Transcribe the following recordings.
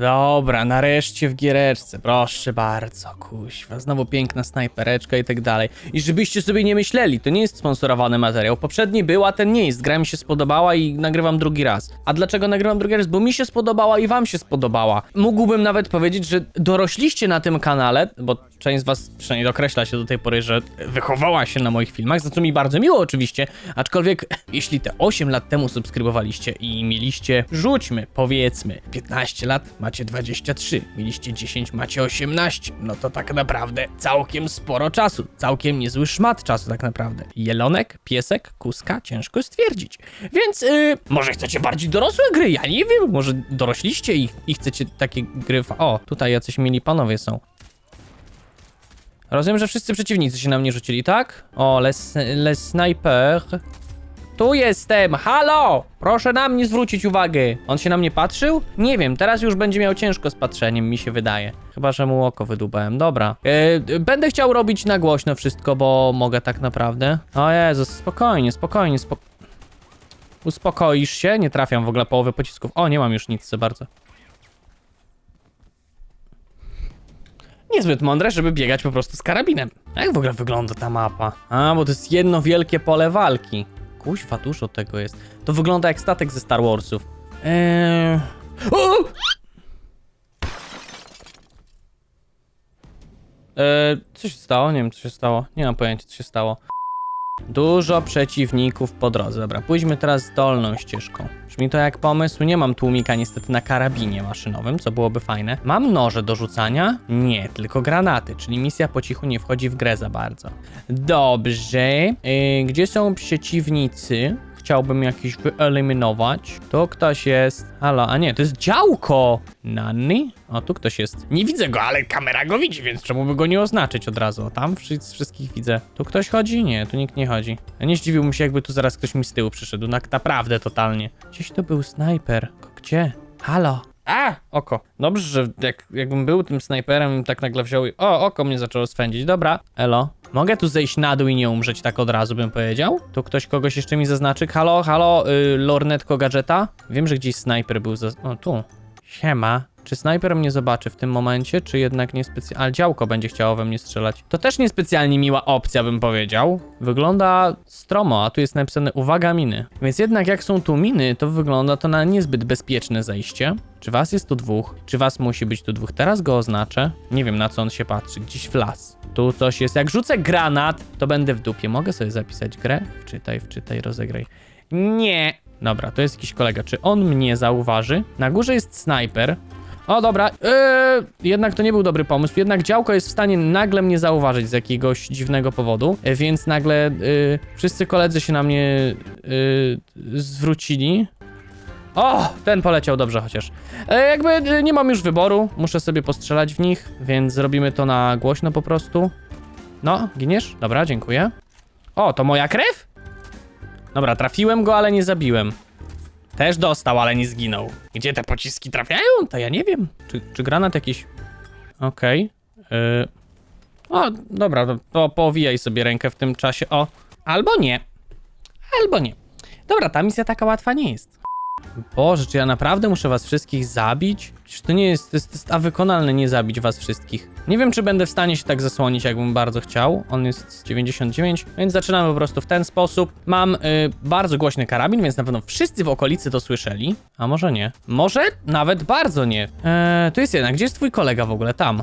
Dobra, nareszcie w giereczce, proszę bardzo, kuźwa, znowu piękna snajpereczka i tak dalej. I żebyście sobie nie myśleli, to nie jest sponsorowany materiał. Poprzedni był, a ten nie jest. Gra mi się spodobała i nagrywam drugi raz. A dlaczego nagrywam drugi raz? Bo mi się spodobała i wam się spodobała. Mógłbym nawet powiedzieć, że dorośliście na tym kanale, bo część z was przynajmniej dokreśla się do tej pory, że wychowała się na moich filmach, za co mi bardzo miło oczywiście, aczkolwiek jeśli te 8 lat temu subskrybowaliście i mieliście, rzućmy, powiedzmy, 15 lat, macie 23, mieliście 10, macie 18, no to tak naprawdę całkiem sporo czasu, całkiem niezły szmat czasu tak naprawdę. Jelonek, piesek, kuska, ciężko stwierdzić. Więc yy, może chcecie bardziej dorosłe gry, ja nie wiem, może dorośliście i, i chcecie takie gry... O, tutaj jacyś mili panowie są. Rozumiem, że wszyscy przeciwnicy się na mnie rzucili, tak? O, les sniper. Tu jestem, halo! Proszę na mnie zwrócić uwagę. On się na mnie patrzył? Nie wiem, teraz już będzie miał ciężko z patrzeniem, mi się wydaje. Chyba, że mu oko wydubałem, dobra. E, będę chciał robić na głośno wszystko, bo mogę tak naprawdę. O Jezus, spokojnie, spokojnie, spok... Uspokoisz się? Nie trafiam w ogóle połowy pocisków. O, nie mam już nic za bardzo. niezbyt mądre, żeby biegać po prostu z karabinem. Jak w ogóle wygląda ta mapa? A, bo to jest jedno wielkie pole walki. Kuźwa, dużo tego jest. To wygląda jak statek ze Star Warsów. Eee... O! Eee, co się stało? Nie wiem, co się stało. Nie mam pojęcia, co się stało. Dużo przeciwników po drodze. Dobra, pójdźmy teraz dolną ścieżką. Brzmi to jak pomysł. Nie mam tłumika niestety na karabinie maszynowym, co byłoby fajne. Mam noże do rzucania? Nie, tylko granaty, czyli misja po cichu nie wchodzi w grę za bardzo. Dobrze. Yy, gdzie są przeciwnicy? Chciałbym jakiś wyeliminować. Tu ktoś jest. Halo, a nie, to jest działko! Nani? O, tu ktoś jest. Nie widzę go, ale kamera go widzi, więc czemu by go nie oznaczyć od razu? Tam wszy- wszystkich widzę. Tu ktoś chodzi? Nie, tu nikt nie chodzi. Ja nie zdziwiłbym się, jakby tu zaraz ktoś mi z tyłu przyszedł. Tak naprawdę, totalnie. Gdzieś to był snajper. Gdzie? Halo? A! Oko. Dobrze, że jak, jakbym był tym snajperem tak nagle wziął i... O, oko mnie zaczęło swędzić. Dobra. Elo. Mogę tu zejść na dół i nie umrzeć tak od razu, bym powiedział? Tu ktoś kogoś jeszcze mi zaznaczy. Halo, halo, y, lornetko gadżeta? Wiem, że gdzieś snajper był za... O, tu. Siema. Czy snajper mnie zobaczy w tym momencie, czy jednak niespecjalnie... Ale działko będzie chciało we mnie strzelać. To też niespecjalnie miła opcja, bym powiedział. Wygląda stromo, a tu jest napisane uwaga miny. Więc jednak jak są tu miny, to wygląda to na niezbyt bezpieczne zejście. Czy was jest tu dwóch? Czy was musi być tu dwóch? Teraz go oznaczę. Nie wiem na co on się patrzy. Gdzieś w las. Tu coś jest. Jak rzucę granat, to będę w dupie. Mogę sobie zapisać grę? Wczytaj, wczytaj, rozegraj. Nie. Dobra, to jest jakiś kolega. Czy on mnie zauważy? Na górze jest snajper. O, dobra. Eee, jednak to nie był dobry pomysł. Jednak działko jest w stanie nagle mnie zauważyć z jakiegoś dziwnego powodu. E, Więc nagle e, wszyscy koledzy się na mnie e, zwrócili. O, ten poleciał dobrze chociaż. E, jakby e, nie mam już wyboru, muszę sobie postrzelać w nich, więc zrobimy to na głośno po prostu. No, giniesz? Dobra, dziękuję. O, to moja krew? Dobra, trafiłem go, ale nie zabiłem. Też dostał, ale nie zginął. Gdzie te pociski trafiają? To ja nie wiem. Czy, czy granat jakiś... Okej. Okay. O, dobra, to, to powijaj sobie rękę w tym czasie. O, albo nie. Albo nie. Dobra, ta misja taka łatwa nie jest. Boże, czy ja naprawdę muszę was wszystkich zabić? Przecież to nie jest, jest, jest awykonalne nie zabić was wszystkich. Nie wiem, czy będę w stanie się tak zasłonić, jakbym bardzo chciał. On jest z 99, więc zaczynamy po prostu w ten sposób. Mam y, bardzo głośny karabin, więc na pewno wszyscy w okolicy to słyszeli. A może nie? Może nawet bardzo nie. Eee, tu jest jednak, gdzie jest twój kolega w ogóle? Tam.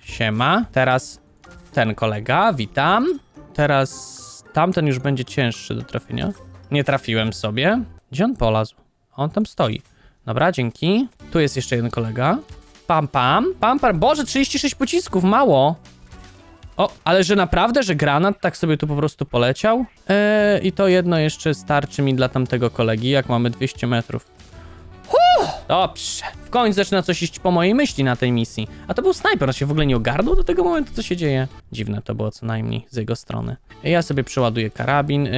Siema. Teraz ten kolega, witam. Teraz tamten już będzie cięższy do trafienia. Nie trafiłem sobie. Gdzie on polazł? On tam stoi. Dobra, dzięki. Tu jest jeszcze jeden kolega. Pam, pam, pam, pam. Boże, 36 pocisków, mało. O, ale że naprawdę, że granat tak sobie tu po prostu poleciał? Eee, I to jedno jeszcze starczy mi dla tamtego kolegi, jak mamy 200 metrów. Huh! Dobrze. W końcu zaczyna coś iść po mojej myśli na tej misji. A to był snajper, on się w ogóle nie ogarnął do tego momentu, co się dzieje. Dziwne to było co najmniej z jego strony. Ja sobie przeładuję karabin, yy,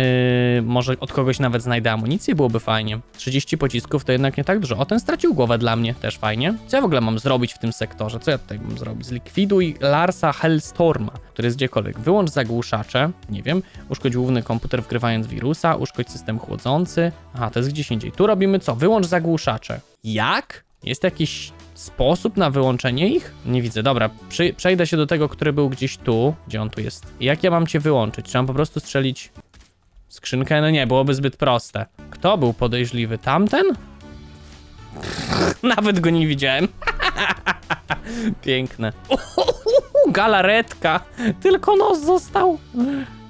może od kogoś nawet znajdę amunicję, byłoby fajnie. 30 pocisków to jednak nie tak dużo. O, ten stracił głowę dla mnie, też fajnie. Co ja w ogóle mam zrobić w tym sektorze? Co ja tutaj mam zrobić? Zlikwiduj Larsa Hellstorma, który jest gdziekolwiek. Wyłącz zagłuszacze, nie wiem. Uszkodź główny komputer wgrywając wirusa, uszkodź system chłodzący. Aha, to jest gdzieś indziej. Tu robimy co? Wyłącz zagłuszacze. Jak? Jest jakiś sposób na wyłączenie ich? Nie widzę. Dobra, przejdę się do tego, który był gdzieś tu. Gdzie on tu jest? Jak ja mam cię wyłączyć? Czy mam po prostu strzelić skrzynkę? No nie, byłoby zbyt proste. Kto był podejrzliwy? Tamten? Nawet go nie widziałem. Piękne. Galaretka. Tylko nos został.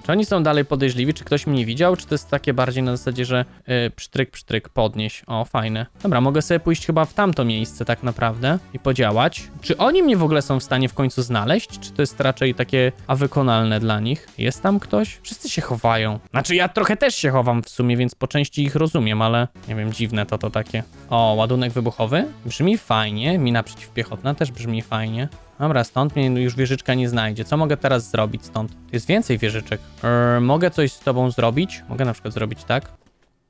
Czy oni są dalej podejrzliwi? Czy ktoś mnie widział? Czy to jest takie bardziej na zasadzie, że yy, psztryk, psztryk, podnieś? O, fajne. Dobra, mogę sobie pójść chyba w tamto miejsce tak naprawdę i podziałać. Czy oni mnie w ogóle są w stanie w końcu znaleźć? Czy to jest raczej takie a wykonalne dla nich? Jest tam ktoś? Wszyscy się chowają. Znaczy ja trochę też się chowam w sumie, więc po części ich rozumiem, ale nie wiem, dziwne to to takie. O, ładunek wybuchowy? Brzmi fajnie. Mina przeciwpiechotna też brzmi fajnie. Dobra, stąd mnie już wieżyczka nie znajdzie. Co mogę teraz zrobić stąd? Jest więcej wieżyczek. Eee, mogę coś z tobą zrobić? Mogę na przykład zrobić tak.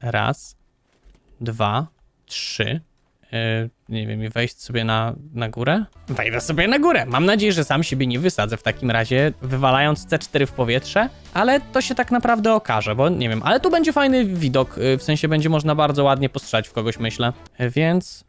Raz, dwa, trzy. Eee, nie wiem, i wejść sobie na, na górę? Wejdę sobie na górę. Mam nadzieję, że sam siebie nie wysadzę w takim razie, wywalając C4 w powietrze, ale to się tak naprawdę okaże, bo nie wiem, ale tu będzie fajny widok, yy, w sensie będzie można bardzo ładnie postrzelać w kogoś, myślę. Yy, więc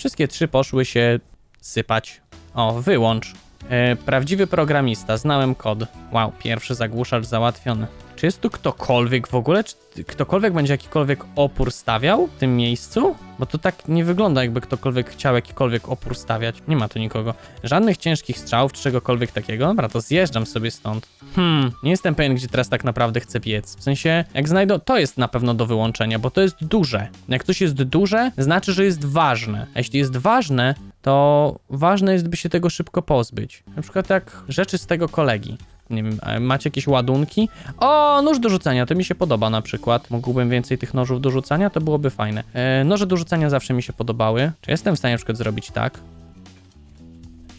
Wszystkie trzy poszły się sypać. O, wyłącz. E, prawdziwy programista, znałem kod. Wow, pierwszy zagłuszacz załatwiony. Czy jest tu ktokolwiek w ogóle? Czy ktokolwiek będzie jakikolwiek opór stawiał w tym miejscu? Bo to tak nie wygląda, jakby ktokolwiek chciał jakikolwiek opór stawiać. Nie ma tu nikogo. Żadnych ciężkich strzałów czy czegokolwiek takiego. Dobra, to zjeżdżam sobie stąd. Hmm, nie jestem pewien, gdzie teraz tak naprawdę chcę biec. W sensie, jak znajdę, to jest na pewno do wyłączenia, bo to jest duże. Jak coś jest duże, znaczy, że jest ważne. A jeśli jest ważne, to ważne jest, by się tego szybko pozbyć. Na przykład jak rzeczy z tego kolegi. Nie wiem, macie jakieś ładunki? O, nóż do rzucania, to mi się podoba na przykład. Mógłbym więcej tych nożów do rzucania, to byłoby fajne. E, noże do rzucania zawsze mi się podobały. Czy jestem w stanie na przykład zrobić tak?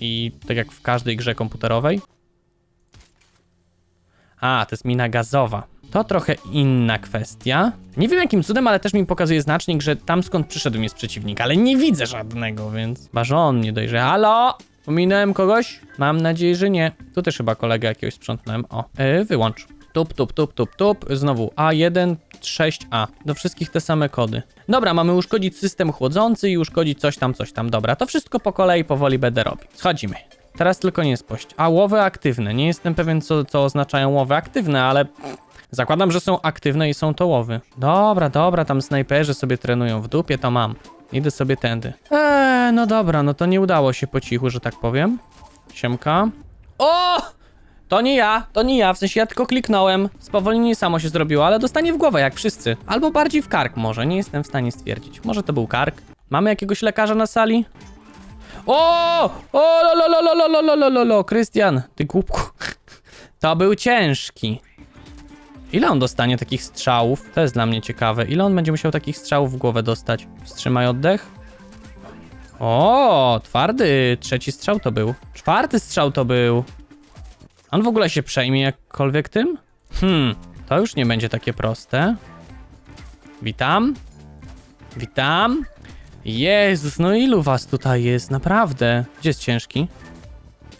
I tak jak w każdej grze komputerowej? A, to jest mina gazowa. To trochę inna kwestia. Nie wiem jakim cudem, ale też mi pokazuje znacznik, że tam skąd przyszedł jest przeciwnik, ale nie widzę żadnego, więc... Chyba, że on nie dojrze. Halo? Pominąłem kogoś? Mam nadzieję, że nie. Tu też chyba kolegę jakiegoś sprzątnąłem. O, yy, wyłącz. Tup, tup, tup, tup, tup. Znowu A1, 6A. Do wszystkich te same kody. Dobra, mamy uszkodzić system chłodzący i uszkodzić coś tam, coś tam. Dobra, to wszystko po kolei powoli będę robił. Schodzimy. Teraz tylko nie spość. A łowy aktywne. Nie jestem pewien, co, co oznaczają łowy aktywne, ale zakładam, że są aktywne i są to łowy. Dobra, dobra, tam snajperzy sobie trenują w dupie, to mam. Idę sobie tędy. Eee, no dobra, no to nie udało się po cichu, że tak powiem. Siemka. O! To nie ja, to nie ja, w sensie ja tylko kliknąłem. Spowolnienie samo się zrobiło, ale dostanie w głowę jak wszyscy. Albo bardziej w kark może, nie jestem w stanie stwierdzić. Może to był kark. Mamy jakiegoś lekarza na sali? O! O, lo, lo, lo, lo, lo, lo, lo, lo, lo, Krystian, ty głupku. To był ciężki. Ile on dostanie takich strzałów? To jest dla mnie ciekawe. Ile on będzie musiał takich strzałów w głowę dostać? Wstrzymaj oddech. O, twardy. Trzeci strzał to był. Czwarty strzał to był. On w ogóle się przejmie jakkolwiek tym? Hmm, to już nie będzie takie proste. Witam. Witam. Jezus, no ilu was tutaj jest? Naprawdę. Gdzie jest ciężki?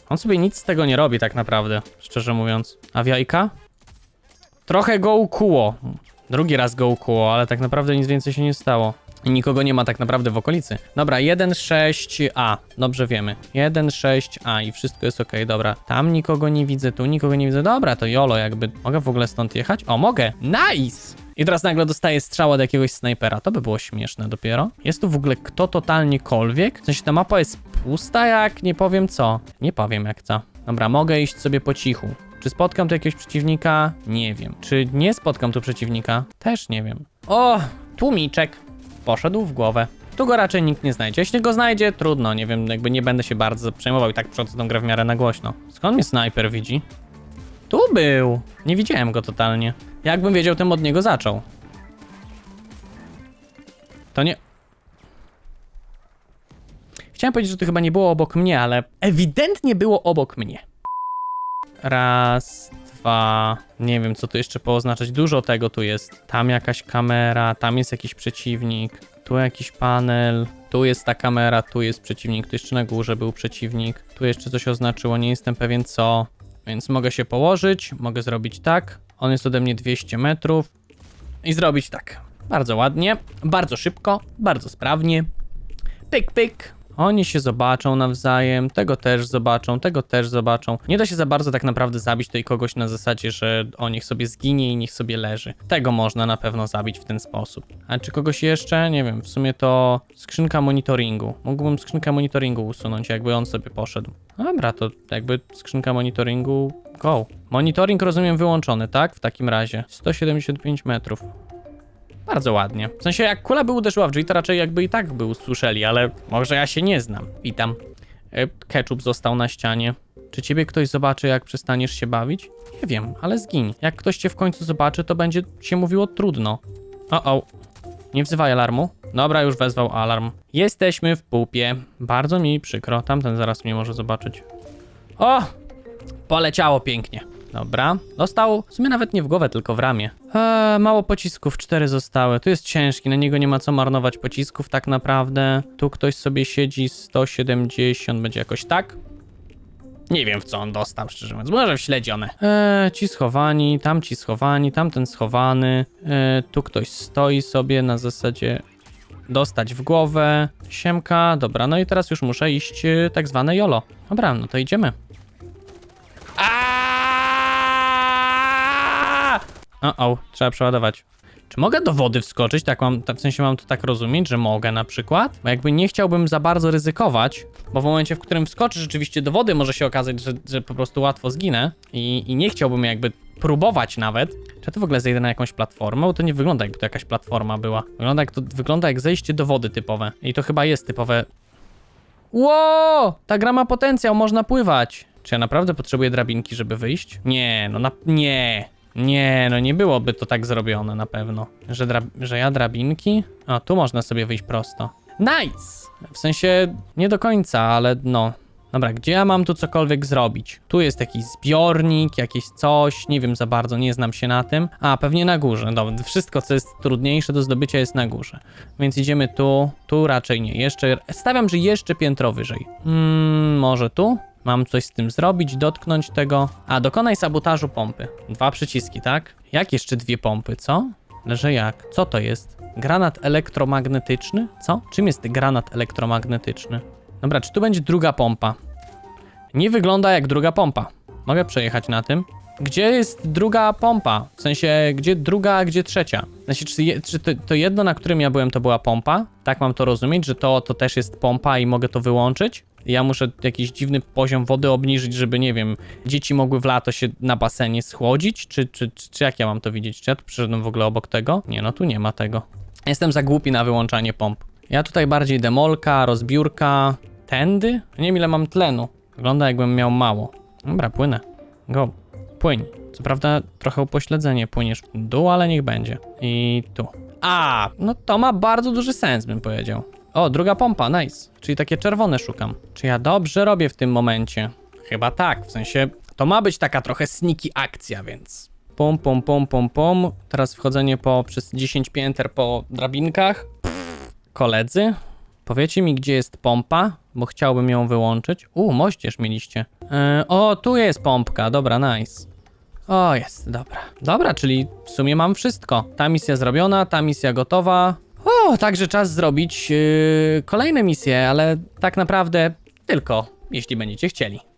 On sobie nic z tego nie robi tak naprawdę, szczerze mówiąc. A w jajka? Trochę go ukuło. Drugi raz go ukuło, ale tak naprawdę nic więcej się nie stało. I nikogo nie ma tak naprawdę w okolicy. Dobra, 1-6A. Dobrze wiemy. 1-6A i wszystko jest ok, dobra. Tam nikogo nie widzę, tu nikogo nie widzę. Dobra, to jolo jakby. Mogę w ogóle stąd jechać? O, mogę! Nice! I teraz nagle dostaję strzał od jakiegoś snajpera. To by było śmieszne dopiero. Jest tu w ogóle kto totalniekolwiek? W sensie ta mapa jest pusta jak nie powiem co. Nie powiem jak co. Dobra, mogę iść sobie po cichu. Czy spotkam tu jakiegoś przeciwnika? Nie wiem. Czy nie spotkam tu przeciwnika? Też nie wiem. O, tłumiczek. Poszedł w głowę. Tu go raczej nikt nie znajdzie. Jeśli go znajdzie, trudno, nie wiem, jakby nie będę się bardzo przejmował i tak przodzę tą grę w miarę na głośno. Skąd mnie snajper widzi? Tu był. Nie widziałem go totalnie. Jakbym wiedział, tym od niego zaczął. To nie... Chciałem powiedzieć, że to chyba nie było obok mnie, ale ewidentnie było obok mnie. Raz, dwa. Nie wiem, co tu jeszcze pooznaczać. Dużo tego tu jest. Tam jakaś kamera, tam jest jakiś przeciwnik, tu jakiś panel, tu jest ta kamera, tu jest przeciwnik, tu jeszcze na górze był przeciwnik. Tu jeszcze coś oznaczyło, nie jestem pewien co. Więc mogę się położyć, mogę zrobić tak. On jest ode mnie 200 metrów i zrobić tak. Bardzo ładnie, bardzo szybko, bardzo sprawnie. Pyk, pyk. Oni się zobaczą nawzajem, tego też zobaczą, tego też zobaczą. Nie da się za bardzo tak naprawdę zabić tutaj kogoś na zasadzie, że o niech sobie zginie i niech sobie leży. Tego można na pewno zabić w ten sposób. A czy kogoś jeszcze? Nie wiem, w sumie to skrzynka monitoringu. Mógłbym skrzynkę monitoringu usunąć, jakby on sobie poszedł. Dobra, to jakby skrzynka monitoringu go. Monitoring rozumiem wyłączony, tak? W takim razie. 175 metrów. Bardzo ładnie. W sensie, jak kula by uderzyła w drzwi, to raczej jakby i tak by usłyszeli, ale może ja się nie znam. Witam. E, Ketchup został na ścianie. Czy ciebie ktoś zobaczy, jak przestaniesz się bawić? Nie wiem, ale zgiń. Jak ktoś cię w końcu zobaczy, to będzie się mówiło trudno. O, o. Nie wzywaj alarmu. Dobra, już wezwał alarm. Jesteśmy w pupie. Bardzo mi przykro. Tamten zaraz mnie może zobaczyć. O! Poleciało pięknie. Dobra. Dostał w sumie nawet nie w głowę, tylko w ramię. Eee, mało pocisków, cztery zostały. Tu jest ciężki, na niego nie ma co marnować pocisków tak naprawdę. Tu ktoś sobie siedzi 170, będzie jakoś tak? Nie wiem w co on dostał, szczerze mówiąc. Może w śledzione. Eee, ci schowani, tam ci schowani, tamten schowany. Eee, tu ktoś stoi sobie na zasadzie dostać w głowę. Siemka, dobra, no i teraz już muszę iść e, tak zwane jolo. Dobra, no to idziemy. O, o, trzeba przeładować. Czy mogę do wody wskoczyć? Tak mam, w sensie mam to tak rozumieć, że mogę na przykład? Bo jakby nie chciałbym za bardzo ryzykować, bo w momencie, w którym wskoczę rzeczywiście do wody, może się okazać, że, że po prostu łatwo zginę i, i nie chciałbym jakby próbować nawet. Czy ja tu w ogóle zejdę na jakąś platformę? Bo to nie wygląda jakby to jakaś platforma była. Wygląda jak, to, wygląda jak zejście do wody typowe. I to chyba jest typowe Ło! Ta gra ma potencjał, można pływać. Czy ja naprawdę potrzebuję drabinki, żeby wyjść? Nie, no na... nie. Nie, no nie byłoby to tak zrobione na pewno. Że, że ja drabinki? O, tu można sobie wyjść prosto. Nice! W sensie nie do końca, ale no. Dobra, gdzie ja mam tu cokolwiek zrobić? Tu jest jakiś zbiornik, jakieś coś, nie wiem za bardzo, nie znam się na tym. A, pewnie na górze. Dobra, wszystko, co jest trudniejsze do zdobycia jest na górze. Więc idziemy tu, tu raczej nie. Jeszcze, stawiam, że jeszcze piętro wyżej. Hmm, może tu? Mam coś z tym zrobić, dotknąć tego. A, dokonaj sabotażu pompy. Dwa przyciski, tak? Jak jeszcze dwie pompy, co? Leże jak? Co to jest? Granat elektromagnetyczny? Co? Czym jest granat elektromagnetyczny? Dobra, czy tu będzie druga pompa? Nie wygląda jak druga pompa. Mogę przejechać na tym. Gdzie jest druga pompa? W sensie, gdzie druga, a gdzie trzecia? W sensie, czy, je, czy to, to jedno, na którym ja byłem, to była pompa? Tak mam to rozumieć, że to, to też jest pompa i mogę to wyłączyć? Ja muszę jakiś dziwny poziom wody obniżyć, żeby, nie wiem, dzieci mogły w lato się na basenie schłodzić? Czy, czy, czy, czy jak ja mam to widzieć? Czy ja tu przyszedłem w ogóle obok tego? Nie, no tu nie ma tego. Jestem za głupi na wyłączanie pomp. Ja tutaj bardziej demolka, rozbiórka, tędy? Nie wiem ile mam tlenu. Wygląda jakbym miał mało. Dobra, płynę. Go. Płyń. Co prawda trochę upośledzenie płyniesz w dół, ale niech będzie. I tu. A, no to ma bardzo duży sens, bym powiedział. O, druga pompa, nice. Czyli takie czerwone szukam. Czy ja dobrze robię w tym momencie? Chyba tak, w sensie to ma być taka trochę sneaky akcja, więc... Pum, pum, pum, pum, pum. Teraz wchodzenie po przez 10 pięter po drabinkach. Koledzy, powiecie mi, gdzie jest pompa, bo chciałbym ją wyłączyć. U, moździerz mieliście. Yy, o, tu jest pompka, dobra, nice. O, jest, dobra. Dobra, czyli w sumie mam wszystko. Ta misja zrobiona, ta misja gotowa. O, także czas zrobić yy, kolejne misje, ale tak naprawdę tylko, jeśli będziecie chcieli.